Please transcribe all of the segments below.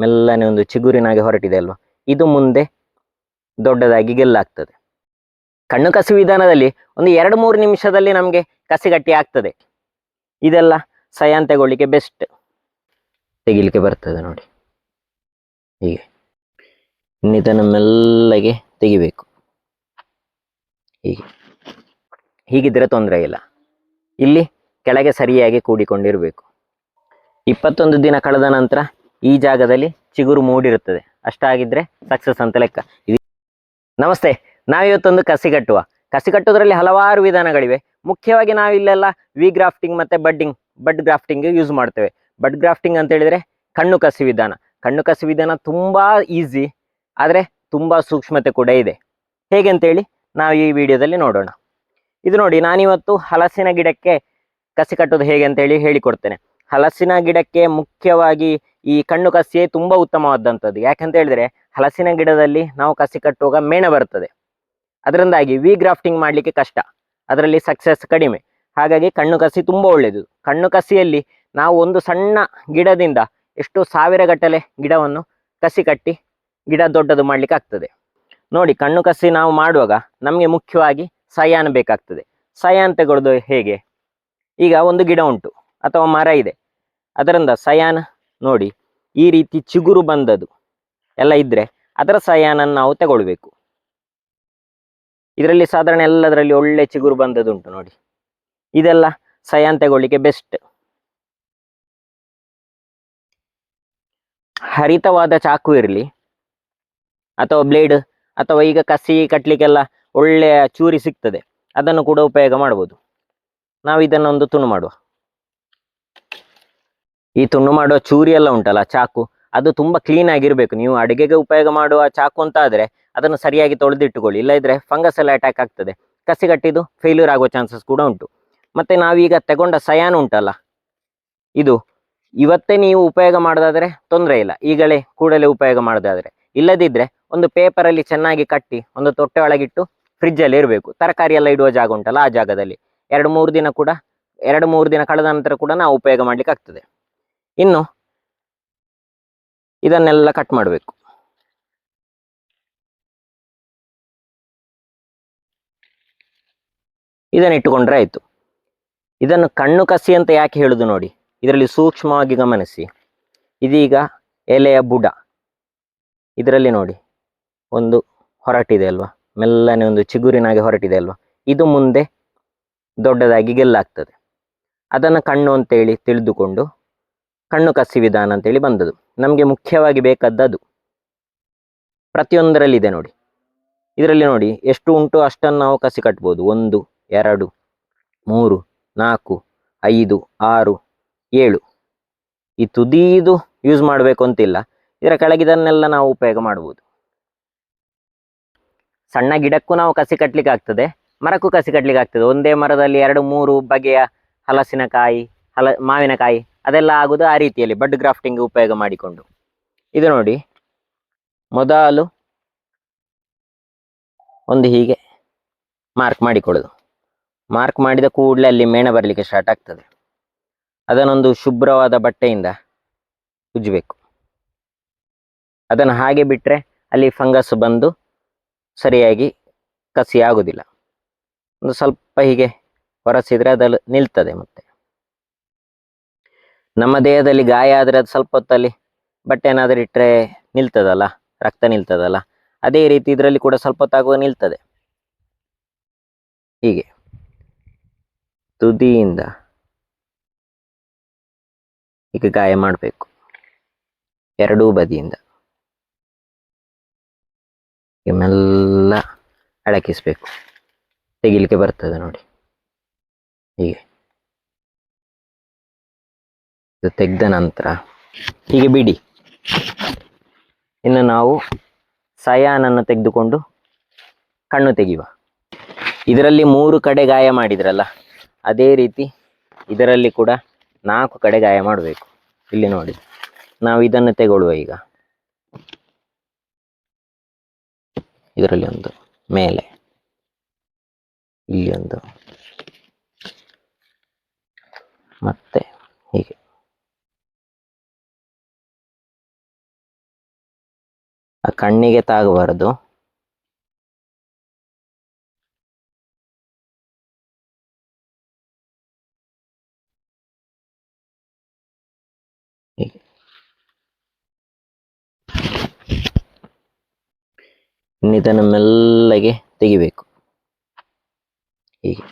ಮೆಲ್ಲನೆ ಒಂದು ಚಿಗುರಿನಾಗೆ ಹೊರಟಿದೆ ಅಲ್ವಾ? ಇದು ಮುಂದೆ ದೊಡ್ಡದಾಗಿ ಗೆಲ್ಲಾಗ್ತದೆ. ಕಣ್ಣು ಕಸಿ ವಿಧಾನದಲ್ಲಿ ಒಂದು ಎರಡು ಮೂರು ನಿಮಿಷದಲ್ಲಿ ನಮಗೆ ಕಸಿಗಟ್ಟಿ ಆಗ್ತದೆ. ಇದೆಲ್ಲ ಸಯಾನ್ ತಗೊಳ್ಳಿಕ್ಕೆ ಬೆಸ್ಟ್. ತೆಗಿಲಿಕ್ಕೆ ಬರ್ತದೆ ನೋಡಿ. ಹೀಗೆ. ಇನ್ನಿತನ ಮೆಲ್ಲಗೆ ತೆಗಿಬೇಕು. ಹೀಗೆ. ಹೀಗಿದ್ರೆ ತೊಂದರೆ ಇಲ್ಲ. ಇಲ್ಲಿ ಕೆಳಗೆ ಸರಿಯಾಗಿ ಕೂಡಿಕೊಂಡಿರಬೇಕು. ಇಪ್ಪತ್ತೊಂದು ದಿನ ಕಳೆದ ನಂತರ ಈ ಜಾಗದಲ್ಲಿ ಚಿಗುರು ಮೂಡಿರುತ್ತದೆ. ಅಷ್ಟಾಗಿದ್ರೆ ಸಕ್ಸಸ್ ಅಂತ ಲೆಕ್ಕ. ನಮಸ್ತೆ, ನಾವಿವತ್ತೊಂದು ಕಸಿ ಕಟ್ಟುವ. ಕಸಿ ಕಟ್ಟುವುದರಲ್ಲಿ ಹಲವಾರು ವಿಧಾನಗಳಿವೆ. ಮುಖ್ಯವಾಗಿ ನಾವಿಲ್ಲೆಲ್ಲ ವಿ ಗ್ರಾಫ್ಟಿಂಗ್ ಮತ್ತೆ ಬಡ್ಡಿಂಗ್ ಬಡ್ ಗ್ರಾಫ್ಟಿಂಗ್ ಯೂಸ್ ಮಾಡ್ತೇವೆ. ಬಡ್ ಗ್ರಾಫ್ಟಿಂಗ್ ಅಂತ ಹೇಳಿದ್ರೆ ಕಣ್ಣು ಕಸಿ ವಿಧಾನ. ಕಣ್ಣು ಕಸಿ ವಿಧಾನ ತುಂಬಾ ಈಸಿ ಆದ್ರೆ ತುಂಬಾ ಸೂಕ್ಷ್ಮತೆ ಕೂಡ ಇದೆ. ಹೇಗೆ ಅಂತೇಳಿ ನಾವು ಈ ವಿಡಿಯೋದಲ್ಲಿ ನೋಡೋಣ. ಇದು ನೋಡಿ, ನಾನಿವತ್ತು ಹಲಸಿನ ಗಿಡಕ್ಕೆ ಕಸಿ ಕಟ್ಟೋದು ಹೇಗೆ ಅಂತೇಳಿ ಹೇಳಿಕೊಡ್ತೇನೆ. ಹಲಸಿನ ಗಿಡಕ್ಕೆ ಮುಖ್ಯವಾಗಿ ಈ ಕಣ್ಣು ಕಸಿಯೇ ತುಂಬಾ ಉತ್ತಮವಾದಂಥದ್ದು. ಯಾಕಂತ ಹೇಳಿದ್ರೆ ಹಲಸಿನ ಗಿಡದಲ್ಲಿ ನಾವು ಕಸಿ ಕಟ್ಟುವಾಗ ಮೇಣ ಬರ್ತದೆ. ಅದರಿಂದಾಗಿ ವಿ ಗ್ರಾಫ್ಟಿಂಗ್ ಮಾಡಲಿಕ್ಕೆ ಕಷ್ಟ. ಅದರಲ್ಲಿ ಸಕ್ಸಸ್ ಕಡಿಮೆ. ಹಾಗಾಗಿ ಕಣ್ಣು ಕಸಿ ತುಂಬ ಒಳ್ಳೆಯದು. ಕಣ್ಣು ಕಸಿಯಲ್ಲಿ ನಾವು ಒಂದು ಸಣ್ಣ ಗಿಡದಿಂದ ಎಷ್ಟು ಸಾವಿರ ಗಟ್ಟಲೆ ಗಿಡವನ್ನು ಕಸಿ ಕಟ್ಟಿ ಗಿಡ ದೊಡ್ಡದು ಮಾಡ್ಲಿಕ್ಕೆ ಆಗ್ತದೆ. ನೋಡಿ, ಕಣ್ಣು ಕಸಿ ನಾವು ಮಾಡುವಾಗ ನಮಗೆ ಮುಖ್ಯವಾಗಿ ಸಯಾನ್ ಬೇಕಾಗ್ತದೆ. ಸಯಾನ್ ತಗೊಳ್ಳೋದು ಹೇಗೆ? ಈಗ ಒಂದು ಗಿಡ ಉಂಟು, ಅಥವಾ ಮರ ಇದೆ. ಅದರಿಂದ ಸಯಾನ್ ನೋಡಿ, ಈ ರೀತಿ ಚಿಗುರು ಬಂದದ್ದು. ಎಲ್ಲ ಇದ್ರೆ ಅದರ ಸಯಾನನ್ನು ನಾವು ತಗೊಳ್ಬೇಕು. ಇದರಲ್ಲಿ ಸಾಧಾರಣ ಎಲ್ಲದರಲ್ಲಿ ಒಳ್ಳೆ ಚಿಗುರು ಬಂದದುಂಟು ನೋಡಿ. ಇದೆಲ್ಲ ಸಯಾನ್ ತಗೊಳ್ಳಿಕ್ಕೆ ಬೆಸ್ಟ್ ಹರಿತವಾದ ಚಾಕು ಇರಲಿ, ಅಥವಾ ಬ್ಲೇಡ್ ಅಥವಾ ಈಗ ಕಸಿ ಕಟ್ಲಿಕ್ಕೆಲ್ಲ ಒಳ್ಳೆಯ ಚೂರಿ ಸಿಗ್ತದೆ. ಅದನ್ನು ಕೂಡ ಉಪಯೋಗ ಮಾಡ್ಬೋದು. ನಾವು ಇದನ್ನೊಂದು ತುಣು ಮಾಡುವ. ಈ ತುಂಡು ಮಾಡುವ ಚೂರಿ ಎಲ್ಲ ಉಂಟಲ್ಲ, ಚಾಕು. ಅದು ತುಂಬ ಕ್ಲೀನ್ ಆಗಿರ್ಬೇಕು. ನೀವು ಅಡಿಗೆಗೆ ಉಪಯೋಗ ಮಾಡುವ ಚಾಕು ಅಂತ ಆದರೆ ಅದನ್ನು ಸರಿಯಾಗಿ ತೊಳೆದಿಟ್ಟುಕೊಳ್ಳಿ. ಇಲ್ಲದಿದ್ದರೆ ಫಂಗಸ್ ಎಲ್ಲ ಅಟ್ಯಾಕ್ ಆಗ್ತದೆ. ಕಸಿ ಕಟ್ಟಿದ್ದು ಫೇಲ್ಯೂರ್ ಆಗುವ ಚಾನ್ಸಸ್ ಕೂಡ ಉಂಟು. ಮತ್ತೆ ನಾವೀಗ ತಗೊಂಡ ಸಯಾನ್ ಉಂಟಲ್ಲ, ಇದು ಇವತ್ತೇ ನೀವು ಉಪಯೋಗ ಮಾಡೋದಾದ್ರೆ ತೊಂದರೆ ಇಲ್ಲ. ಈಗಲೇ ಕೂಡಲೇ ಉಪಯೋಗ ಮಾಡೋದಾದ್ರೆ. ಇಲ್ಲದಿದ್ದರೆ ಒಂದು ಪೇಪರಲ್ಲಿ ಚೆನ್ನಾಗಿ ಕಟ್ಟಿ ಒಂದು ತೊಟ್ಟೆ ಒಳಗಿಟ್ಟು ಫ್ರಿಜ್ ಅಲ್ಲಿ ಇರಬೇಕು. ತರಕಾರಿ ಎಲ್ಲ ಇಡುವ ಜಾಗ ಉಂಟಲ್ಲ, ಆ ಜಾಗದಲ್ಲಿ. ಎರಡು ಮೂರು ದಿನ ಕೂಡ, ಎರಡು ಮೂರು ದಿನ ಕಳೆದ ನಂತರ ಕೂಡ ನಾವು ಉಪಯೋಗ ಮಾಡ್ಲಿಕ್ಕೆ ಆಗ್ತದೆ. ಇನ್ನು ಇದನ್ನೆಲ್ಲ ಕಟ್ ಮಾಡಬೇಕು. ಇದನ್ನ ಇಟ್ಟುಕೊಂಡ್ರೆ ಆಯ್ತು. ಇದನ್ನು ಕಣ್ಣು ಕಸಿ ಅಂತ ಯಾಕೆ ಹೇಳುದು ನೋಡಿ. ಇದರಲ್ಲಿ ಸೂಕ್ಷ್ಮವಾಗಿ ಗಮನಿಸಿ. ಇದೀಗ ಎಲೆಯ ಬುಡ. ಇದರಲ್ಲಿ ನೋಡಿ. ಒಂದು ಹೊರಟಿದೆ ಅಲ್ವಾ? ಮೆಲ್ಲನೆ ಒಂದು ಚಿಗುರಿನಾಗೆ ಹೊರಟಿದೆ ಅಲ್ವಾ? ಇದು ಮುಂದೆ ದೊಡ್ಡದಾಗಿ ಗೆಲ್ಲಾಗ್ತದೆ. ಅದನ್ನು ಕಣ್ಣು ಅಂತೇಳಿ ತಿಳಿದುಕೊಂಡು ಕಣ್ಣು ಕಸಿ ವಿಧಾನ ಅಂತೇಳಿ ಬಂದದ್ದು. ನಮಗೆ ಮುಖ್ಯವಾಗಿ ಬೇಕಾದದ್ದು. ಪ್ರತಿಯೊಂದರಲ್ಲಿದೆ ನೋಡಿ. ಇದರಲ್ಲಿ ನೋಡಿ, ಎಷ್ಟು ಉಂಟು ಅಷ್ಟನ್ನು ನಾವು ಕಸಿ ಕಟ್ಬೋದು. ಒಂದು, ಎರಡು, ಮೂರು, ನಾಲ್ಕು, ಐದು, ಆರು, ಏಳು. ಈ ತುದಿದು ಯೂಸ್ ಮಾಡಬೇಕು ಅಂತಿಲ್ಲ. ಇದರ ಕೆಳಗಿದನ್ನೆಲ್ಲ ನಾವು ಉಪಯೋಗ ಮಾಡ್ಬೋದು. ಸಣ್ಣ ಗಿಡಕ್ಕೂ ನಾವು ಕಸಿ ಕಟ್ಟಲಿಕ್ಕೆ ಆಗ್ತದೆ, ಮರಕ್ಕೂ ಕಸಿ ಕಟ್ಲಿಕ್ಕೆ ಆಗ್ತದೆ. ಒಂದೇ ಮರದಲ್ಲಿ ಎರಡು, ಮೂರು ಬಗೆಯ ಹಲಸಿನಕಾಯಿ, ಹಲ, ಮಾವಿನಕಾಯಿ ಅದೆಲ್ಲ ಆಗುದು ಆ ರೀತಿಯಲ್ಲಿ ಬಡ್ ಗ್ರಾಫ್ಟಿಂಗ್ ಉಪಯೋಗ ಮಾಡಿಕೊಂಡು. ಇದು ನೋಡಿ. ಮೊದಲು ಒಂದು ಹೀಗೆ ಮಾರ್ಕ್ ಮಾಡಿಕೊಳ್ಳೋದು. ಮಾರ್ಕ್ ಮಾಡಿದ ಕೂಡಲೇ ಅಲ್ಲಿ ಮೇಣ ಬರಲಿಕ್ಕೆ ಸ್ಟಾರ್ಟ್ ಆಗ್ತದೆ. ಅದನ್ನೊಂದು ಶುಭ್ರವಾದ ಬಟ್ಟೆಯಿಂದ ಉಜ್ಜಬೇಕು. ಅದನ್ನು ಹಾಗೆ ಬಿಟ್ಟರೆ ಅಲ್ಲಿ ಫಂಗಸ್ ಬಂದು ಸರಿಯಾಗಿ ಕಸಿ ಆಗುವುದಿಲ್ಲ ಒಂದು ಸ್ವಲ್ಪ ಹೀಗೆ ಹೊರಸಿದರೆ ಅದಲ್ಲಿ ನಿಲ್ತದೆ ಮತ್ತೆ. ನಮ್ಮ ದೇಹದಲ್ಲಿ ಗಾಯ ಆದರೆ ಅದು ಸ್ವಲ್ಪ ಹೊತ್ತಲ್ಲಿ ಬಟ್ಟೆ ಏನಾದರೂ ಇಟ್ಟರೆ ನಿಲ್ತದಲ್ಲ, ರಕ್ತ ನಿಲ್ತದಲ್ಲ, ಅದೇ ರೀತಿ ಇದರಲ್ಲಿ ಕೂಡ ಸ್ವಲ್ಪ ಹೊತ್ತಾಗುವ ನಿಲ್ತದೆ. ಹೀಗೆ. ತುದಿಯಿಂದ ಈಗ ಗಾಯ ಮಾಡಬೇಕು. ಎರಡೂ ಬದಿಯಿಂದ. ಮೆಲ್ಲ ಅಡಕಿಸ್ಬೇಕು ತೆಗಿಲಿಕ್ಕೆ ಬರ್ತದೆ ನೋಡಿ. ಹೀಗೆ. ಇದು ತೆಗೆದ ನಂತರ ಹೀಗೆ ಬಿಡಿ. ಇನ್ನು ನಾವು ಸಯಾನನ್ನು ತೆಗೆದುಕೊಂಡು ಕಣ್ಣು ತೆಗೆಯುವ. ಇದರಲ್ಲಿ ಮೂರು ಕಡೆ ಗಾಯ ಮಾಡಿದ್ರಲ್ಲ, ಅದೇ ರೀತಿ ಇದರಲ್ಲಿ ಕೂಡ ನಾಲ್ಕು ಕಡೆ ಗಾಯ ಮಾಡಬೇಕು. ಇಲ್ಲಿ ನೋಡಿ, ನಾವು ಇದನ್ನು ತಗೊಳ್ಳುವ ಈಗ. ಇದರಲ್ಲಿ ಒಂದು, ಮೇಲೆ. ಇಲ್ಲಿ ಒಂದು. ಮತ್ತೆ ಕಣ್ಣಿಗೆ ತಾಗಬಾರದು. ಇದನ್ನು ಮೆಲ್ಲಗೆ ತೆಗಿಬೇಕು. ಹೀಗೆ.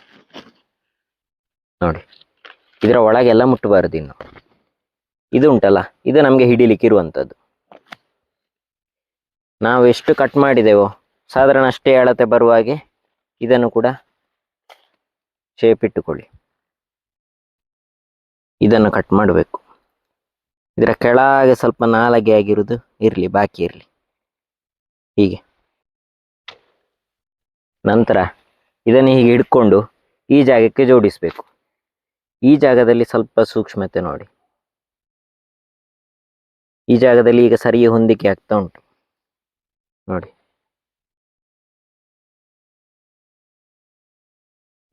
ನೋಡಿ ಇದರ ಒಳಗೆಲ್ಲ ಮುಟ್ಟಬಾರದು ಇನ್ನು. ಇದು ಉಂಟಲ್ಲ, ಇದು ನಮಗೆ ಹಿಡಿಲಿಕ್ಕೆ ಇರುವಂಥದ್ದು. ನಾವು ಎಷ್ಟು ಕಟ್ ಮಾಡಿದೆವೋ, ಸಾಧಾರಣ ಅಷ್ಟೇ ಅಳತೆ ಬರುವ ಹಾಗೆ ಇದನ್ನು ಕೂಡ ಶೇಪ್ ಇಟ್ಟುಕೊಳ್ಳಿ. ಇದನ್ನು ಕಟ್ ಮಾಡಬೇಕು. ಇದರ ಕೆಳಗೆ ಸ್ವಲ್ಪ ನಾಲಗೆ ಆಗಿರುವುದು ಇರಲಿ, ಬಾಕಿ ಇರಲಿ. ಹೀಗೆ. ನಂತರ ಇದನ್ನು ಹೀಗೆ ಹಿಡ್ಕೊಂಡು ಈ ಜಾಗಕ್ಕೆ ಜೋಡಿಸಬೇಕು. ಈ ಜಾಗದಲ್ಲಿ ಸ್ವಲ್ಪ ಸೂಕ್ಷ್ಮತೆ ನೋಡಿ. ಈ ಜಾಗದಲ್ಲಿ ಈಗ ಸರಿಯ ಹೊಂದಿಕೆ ಆಗ್ತಾ ಉಂಟು. ನೋಡಿ.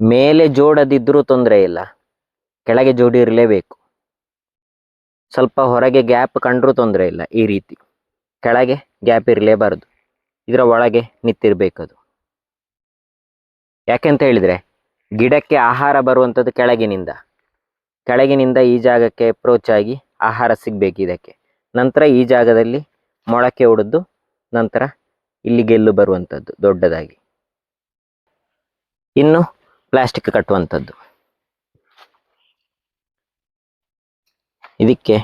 ಮೇಲೆ ಜೋಡದಿದ್ರೂ ತೊಂದರೆ ಇಲ್ಲ. ಕೆಳಗೆ ಜೋಡಿ ಇರಲೇಬೇಕು. ಸ್ವಲ್ಪ ಹೊರಗೆ ಗ್ಯಾಪ್ ಕಂಡ್ರೂ ತೊಂದರೆ ಇಲ್ಲ ಈ ರೀತಿ. ಕೆಳಗೆ ಗ್ಯಾಪ್ ಇರಲೇಬಾರದು. ಇದರ ಒಳಗೆ ನಿಂತಿರಬೇಕದು. ಯಾಕೆಂತ ಹೇಳಿದ್ರೆ, ಗಿಡಕ್ಕೆ ಆಹಾರ ಬರುವಂಥದ್ದು ಕೆಳಗಿನಿಂದ. ಕೆಳಗಿನಿಂದ ಈ ಜಾಗಕ್ಕೆ ಅಪ್ರೋಚ್ ಆಗಿ ಆಹಾರ ಸಿಗಬೇಕು ಇದಕ್ಕೆ. ನಂತರ ಈ ಜಾಗದಲ್ಲಿ ಮೊಳಕೆ ಹೊಡೆದು ನಂತರ ಇಲ್ಲಿ ಗೆಲ್ಲು ಬರುವಂಥದ್ದು ದೊಡ್ಡದಾಗಿ. ಇನ್ನು ಪ್ಲಾಸ್ಟಿಕ್ ಕಟ್ಟುವಂಥದ್ದು ಇದಕ್ಕೆ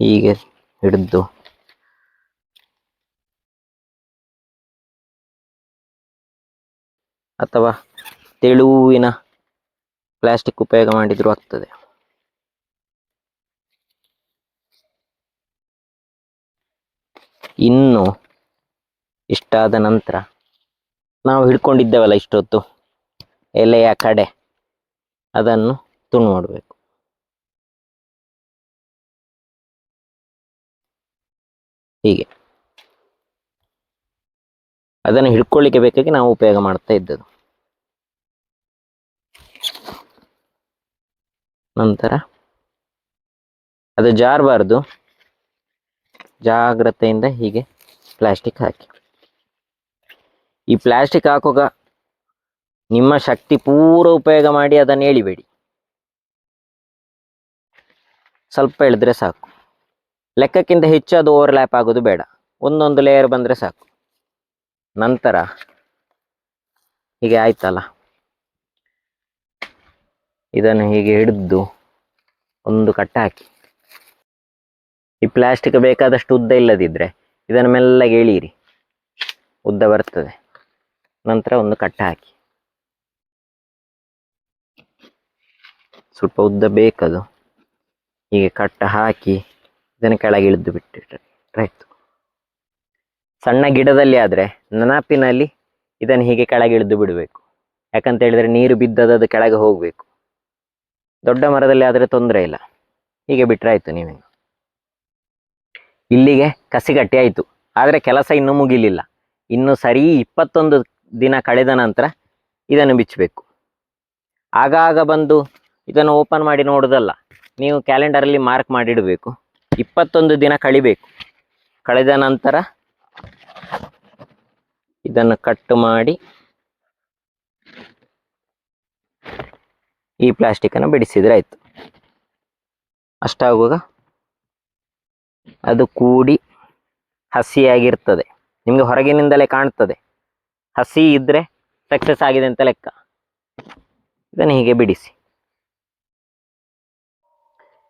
ಹೀಗೆ ಹಿಡಿದು ಅಥವಾ ತೆಳುವಿನ ಪ್ಲಾಸ್ಟಿಕ್ ಉಪಯೋಗ ಮಾಡಿದರೂ ಆಗ್ತದೆ. ಇನ್ನು ಇಷ್ಟಾದ ನಂತರ ನಾವು ಹಿಡ್ಕೊಂಡಿದ್ದೇವಲ್ಲ ಇಷ್ಟೊತ್ತು ಎಲೆಯ ಕಡೆ ಅದನ್ನು ತುಂಡು ಮಾಡಬೇಕು. ಹೀಗೆ. ಅದನ್ನು ಹಿಡ್ಕೊಳ್ಳಿಕ್ಕೆ ಬೇಕಾಗಿ ನಾವು ಉಪಯೋಗ ಮಾಡ್ತಾ ಇದ್ದದ್ದು. ನಂತರ ಅದು ಜಾರಬಾರ್ದು. ಜಾಗ್ರತೆಯಿಂದ ಹೀಗೆ ಪ್ಲಾಸ್ಟಿಕ್ ಹಾಕಿ. ಈ ಪ್ಲಾಸ್ಟಿಕ್ ಹಾಕುವಾಗ ನಿಮ್ಮ ಶಕ್ತಿ ಪೂರ ಉಪಯೋಗ ಮಾಡಿ ಅದನ್ನು ಎಳಿಬೇಡಿ. ಸ್ವಲ್ಪ ಎಳೆದ್ರೆ ಸಾಕು. ಲೆಕ್ಕಕ್ಕಿಂತ ಹೆಚ್ಚು ಅದು ಓವರ್ಲ್ಯಾಪ್ ಆಗೋದು ಬೇಡ. ಒಂದೊಂದು ಲೇಯರ್ ಬಂದರೆ ಸಾಕು. ನಂತರ ಹೀಗೆ ಆಯ್ತಲ್ಲ? ಇದನ್ನು ಹೀಗೆ ಹಿಡಿದು ಒಂದು ಕಟ್ಟ ಹಾಕಿ ಈ ಪ್ಲಾಸ್ಟಿಕ್ ಬೇಕಾದಷ್ಟು ಉದ್ದ ಇಲ್ಲದಿದ್ದರೆ ಇದನ್ನು ಮೆಲ್ಲಗೆ ಎಳೀರಿ ಉದ್ದ ಬರ್ತದೆ. ನಂತರ ಒಂದು ಕಟ್ಟ ಹಾಕಿ. ಸ್ವಲ್ಪ ಉದ್ದ ಬೇಕದು. ಹೀಗೆ ಕಟ್ಟ ಹಾಕಿ ಇದನ್ನು ಕೆಳಗೆ ಇಳಿದು ಬಿಟ್ಟಿಟ್ರೆ. ಆಯ್ತು. ಸಣ್ಣ ಗಿಡದಲ್ಲಿ ಆದರೆ ನೆನಪಿನಲ್ಲಿ ಇದನ್ನು ಹೀಗೆ ಕೆಳಗೆ ಇಳಿದು ಬಿಡಬೇಕು. ಯಾಕಂತ ಹೇಳಿದ್ರೆ ನೀರು ಬಿದ್ದದ್ದು ಕೆಳಗೆ ಹೋಗಬೇಕು. ದೊಡ್ಡ ಮರದಲ್ಲಿ ಆದರೆ ತೊಂದರೆ ಇಲ್ಲ. ಹೀಗೆ ಬಿಟ್ಟರೆ ಆಯಿತು ನೀವೇನು. ಇಲ್ಲಿಗೆ ಕಸಿಗಟ್ಟಿ ಆಯಿತು. ಆದರೆ ಕೆಲಸ ಇನ್ನೂ ಮುಗಿಲಿಲ್ಲ. ಇನ್ನು ಸರಿ ಇಪ್ಪತ್ತೊಂದು ದಿನ ಕಳೆದ ನಂತರ ಇದನ್ನು ಬಿಚ್ಚಬೇಕು. ಆಗಾಗ ಬಂದು ಇದನ್ನು ಓಪನ್ ಮಾಡಿ ನೋಡೋದಲ್ಲ, ನೀವು ಕ್ಯಾಲೆಂಡರಲ್ಲಿ ಮಾರ್ಕ್ ಮಾಡಿಡಬೇಕು. ಇಪ್ಪತ್ತೊಂದು ದಿನ ಕಳಿಬೇಕು. ಕಳೆದ ನಂತರ ಇದನ್ನು ಕಟ್ ಮಾಡಿ ಈ ಪ್ಲಾಸ್ಟಿಕ್ಕನ್ನು ಬಿಡಿಸಿದ್ರೆ ಆಯ್ತು. ಅಷ್ಟಾಗುವಾಗ ಅದು ಕೂಡಿ ಹಸಿಯಾಗಿರ್ತದೆ. ನಿಮಗೆ ಹೊರಗಿನಿಂದಲೇ ಕಾಣ್ತದೆ. ಹಸಿ ಇದ್ದರೆ ಸಕ್ಸಸ್ ಆಗಿದೆ ಅಂತ ಲೆಕ್ಕ. ಇದನ್ನು ಹೀಗೆ ಬಿಡಿಸಿ.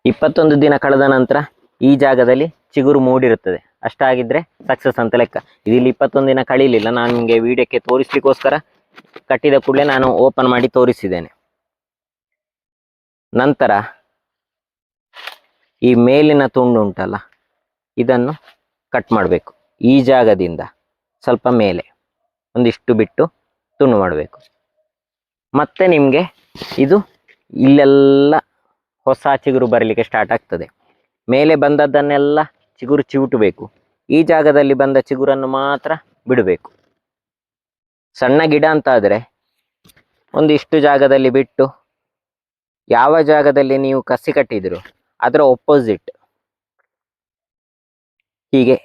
ಇಪ್ಪತ್ತೊಂದು ದಿನ ಕಳೆದ ನಂತರ ಈ ಜಾಗದಲ್ಲಿ ಚಿಗುರು ಮೂಡಿರುತ್ತದೆ. ಅಷ್ಟಾಗಿದ್ರೆ ಸಕ್ಸಸ್ ಅಂತ ಲೆಕ್ಕ. ಇದಿಲ್ಲಿ ಇಪ್ಪತ್ತೊಂದು ದಿನ ಕಳೀಲಿಲ್ಲ. ನಾನು ನಿಮಗೆ ವಿಡಿಯೋಕ್ಕೆ ತೋರಿಸ್ಲಿಕ್ಕೋಸ್ಕರ ಕಟ್ಟಿದ ಕೂಡಲೇ ನಾನು ಓಪನ್ ಮಾಡಿ ತೋರಿಸಿದ್ದೇನೆ. ನಂತರ ಈ ಮೇಲಿನ ತುಂಡು ಉಂಟಲ್ಲ ಇದನ್ನು ಕಟ್ ಮಾಡಬೇಕು. ಈ ಜಾಗದಿಂದ ಸ್ವಲ್ಪ ಮೇಲೆ ಒಂದಿಷ್ಟು ಬಿಟ್ಟು ತುಂಡು ಮಾಡಬೇಕು. ಮತ್ತೆ ನಿಮಗೆ ಇದು ಇಲ್ಲೆಲ್ಲ ಹೊಸ ಚಿಗುರು ಬರಲಿಕ್ಕೆ ಸ್ಟಾರ್ಟ್ ಆಗ್ತದೆ. ಮೇಲೆ ಬಂದದ್ದನ್ನೆಲ್ಲ ಚಿಗುರು ಚಿವುಟಬೇಕು. ಈ ಜಾಗದಲ್ಲಿ ಬಂದ ಚಿಗುರನ್ನು ಮಾತ್ರ ಬಿಡಬೇಕು. ಸಣ್ಣ ಗಿಡ ಅಂತ ಆದರೆ ಒಂದಿಷ್ಟು ಜಾಗದಲ್ಲಿ ಬಿಟ್ಟು ಯಾವ ಜಾಗದಲ್ಲಿ ನೀವು ಕಸಿ ಕಟ್ಟಿದ್ರು, ಅದರ ಒಪ್ಪೋಸಿಟ್ ಹೀಗೆ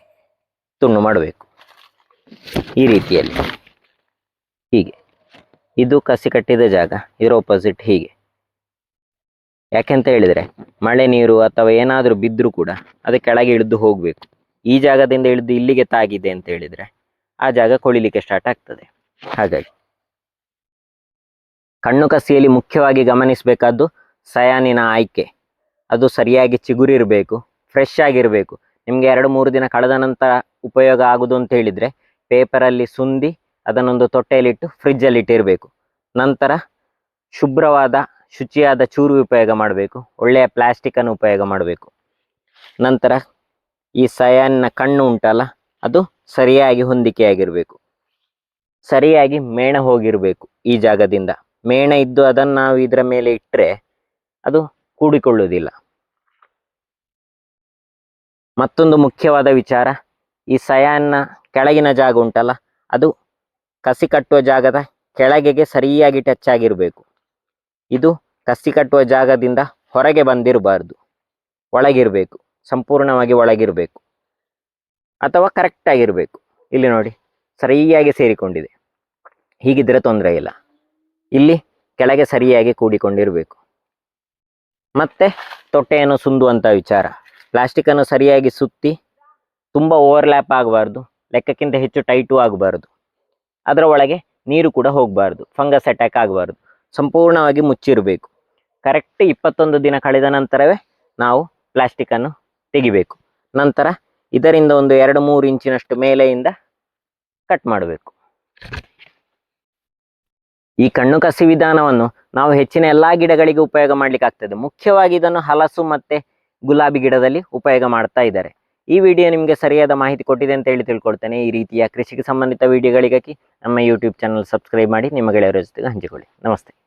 ತುಂಡು ಮಾಡಬೇಕು. ಈ ರೀತಿಯಲ್ಲಿ ಹೀಗೆ. ಇದು ಕಸಿ ಕಟ್ಟಿದ ಜಾಗ, ಇದರ ಒಪೋಸಿಟ್ ಹೀಗೆ. ಯಾಕೆಂತ ಹೇಳಿದ್ರೆ, ಮಳೆ ನೀರು ಅಥವಾ ಏನಾದರೂ ಬಿದ್ದರೂ ಕೂಡ ಅದು ಕೆಳಗೆ ಇಳಿದು ಹೋಗಬೇಕು. ಈ ಜಾಗದಿಂದ ಇಳಿದು ಇಲ್ಲಿಗೆ ತಾಗಿದೆ ಅಂತ ಹೇಳಿದ್ರೆ ಆ ಜಾಗ ಕೊಳಿಲಿಕ್ಕೆ ಸ್ಟಾರ್ಟ್ ಆಗ್ತದೆ. ಹಾಗಾಗಿ ಕಣ್ಣು ಕಸಿಯಲ್ಲಿ ಮುಖ್ಯವಾಗಿ ಗಮನಿಸಬೇಕಾದ್ದು ಸಯಾನಿನ ಆಯ್ಕೆ. ಅದು ಸರಿಯಾಗಿ ಚಿಗುರಿರಬೇಕು ಫ್ರೆಶ್ ಆಗಿರಬೇಕು. ನಿಮಗೆ ಎರಡು ಮೂರು ದಿನ ಕಳೆದ ನಂತರ ಉಪಯೋಗ ಆಗುವುದು ಅಂತ ಹೇಳಿದರೆ ಪೇಪರಲ್ಲಿ ಸುಂದಿ ಅದನ್ನೊಂದು ತೊಟ್ಟೆಯಲ್ಲಿಟ್ಟು ಫ್ರಿಜ್ಜಲ್ಲಿ ಇಟ್ಟಿರಬೇಕು. ನಂತರ ಶುಭ್ರವಾದ, ಶುಚಿಯಾದ ಚೂರು ಉಪಯೋಗ ಮಾಡಬೇಕು. ಒಳ್ಳೆಯ ಪ್ಲಾಸ್ಟಿಕ್ ಅನ್ನು ಉಪಯೋಗ ಮಾಡಬೇಕು. ನಂತರ ಈ ಸಯಾನ್ನ ಕಣ್ಣು ಉಂಟಲ್ಲ, ಅದು ಸರಿಯಾಗಿ ಹೊಂದಿಕೆಯಾಗಿರಬೇಕು. ಸರಿಯಾಗಿ ಮೇಣ ಹೋಗಿರಬೇಕು ಈ ಜಾಗದಿಂದ. ಮೇಣ ಇದ್ದು ಅದನ್ನು ನಾವು ಇದರ ಮೇಲೆ ಇಟ್ಟರೆ ಅದು ಕೂಡಿಕೊಳ್ಳುವುದಿಲ್ಲ. ಮತ್ತೊಂದು ಮುಖ್ಯವಾದ ವಿಚಾರ, ಈ ಸಯಾನ್ನ ಕೆಳಗಿನ ಜಾಗ ಉಂಟಲ್ಲ, ಅದು ಕಸಿ ಕಟ್ಟುವ ಜಾಗದ ಕೆಳಗೆಗೆ ಸರಿಯಾಗಿ ಟಚ್ ಆಗಿರಬೇಕು. ಇದು ಕಸಿ ಕಟ್ಟುವ ಜಾಗದಿಂದ ಹೊರಗೆ ಬಂದಿರಬಾರ್ದು, ಒಳಗಿರಬೇಕು, ಸಂಪೂರ್ಣವಾಗಿ ಒಳಗಿರಬೇಕು, ಅಥವಾ ಕರೆಕ್ಟ್ ಆಗಿರಬೇಕು. ಇಲ್ಲಿ ನೋಡಿ, ಸರಿಯಾಗಿ ಸೇರಿಕೊಂಡಿದೆ, ಹೀಗಿದ್ರೆ ತೊಂದರೆ ಇಲ್ಲ. ಇಲ್ಲಿ ಕೆಳಗೆ ಸರಿಯಾಗಿ ಕೂಡಿಕೊಂಡಿರಬೇಕು. ಮತ್ತೆ ತೊಟ್ಟೆಯನ್ನು ಸುಂದುವಂಥ ವಿಚಾರ. ಪ್ಲಾಸ್ಟಿಕ್ಕನ್ನು ಸರಿಯಾಗಿ ಸುತ್ತಿ ತುಂಬ ಓವರ್ಲ್ಯಾಪ್ ಆಗಬಾರ್ದು, ಲೆಕ್ಕಕ್ಕಿಂತ ಹೆಚ್ಚು ಟೈಟು ಆಗಬಾರ್ದು. ಅದರ ಒಳಗೆ ನೀರು ಕೂಡ ಹೋಗಬಾರ್ದು ಫಂಗಸ್ ಅಟ್ಯಾಕ್ ಆಗಬಾರ್ದು, ಸಂಪೂರ್ಣವಾಗಿ ಮುಚ್ಚಿರಬೇಕು. ಕರೆಕ್ಟ್ ಇಪ್ಪತ್ತೊಂದು ದಿನ ಕಳೆದ ನಂತರವೇ ನಾವು ಪ್ಲಾಸ್ಟಿಕ್ಕನ್ನು ತೆಗಿಬೇಕು. ನಂತರ ಇದರಿಂದ ಒಂದು ಎರಡು ಮೂರು ಇಂಚಿನಷ್ಟು ಮೇಲೆಯಿಂದ ಕಟ್ ಮಾಡಬೇಕು. ಈ ಕಣ್ಣು ಕಸಿ ವಿಧಾನವನ್ನು ನಾವು ಹೆಚ್ಚಿನ ಎಲ್ಲ ಗಿಡಗಳಿಗೆ ಉಪಯೋಗ ಮಾಡ್ಲಿಕ್ಕೆ ಆಗ್ತದೆ. ಮುಖ್ಯವಾಗಿ ಇದನ್ನು ಹಲಸು ಮತ್ತೆ ಗುಲಾಬಿ ಗಿಡದಲ್ಲಿ ಉಪಯೋಗ ಮಾಡ್ತಾ ಇದ್ದಾರೆ. ಈ ವಿಡಿಯೋ ನಿಮಗೆ ಸರಿಯಾದ ಮಾಹಿತಿ ಕೊಟ್ಟಿದೆ ಅಂತ ಹೇಳಿ ತಿಳ್ಕೊಳ್ತೇನೆ. ಈ ರೀತಿಯ ಕೃಷಿಗೆ ಸಂಬಂಧಿತ ವಿಡಿಯೋಗಳಿಗಾಗಿ ನಮ್ಮ ಯೂಟ್ಯೂಬ್ ಚಾನಲ್ ಸಬ್ಸ್ಕ್ರೈಬ್ ಮಾಡಿ, ನಿಮ್ಮ ಗೆಳೆಯರ ಜೊತೆಗೆ ಹಂಚಿಕೊಳ್ಳಿ. ನಮಸ್ತೆ.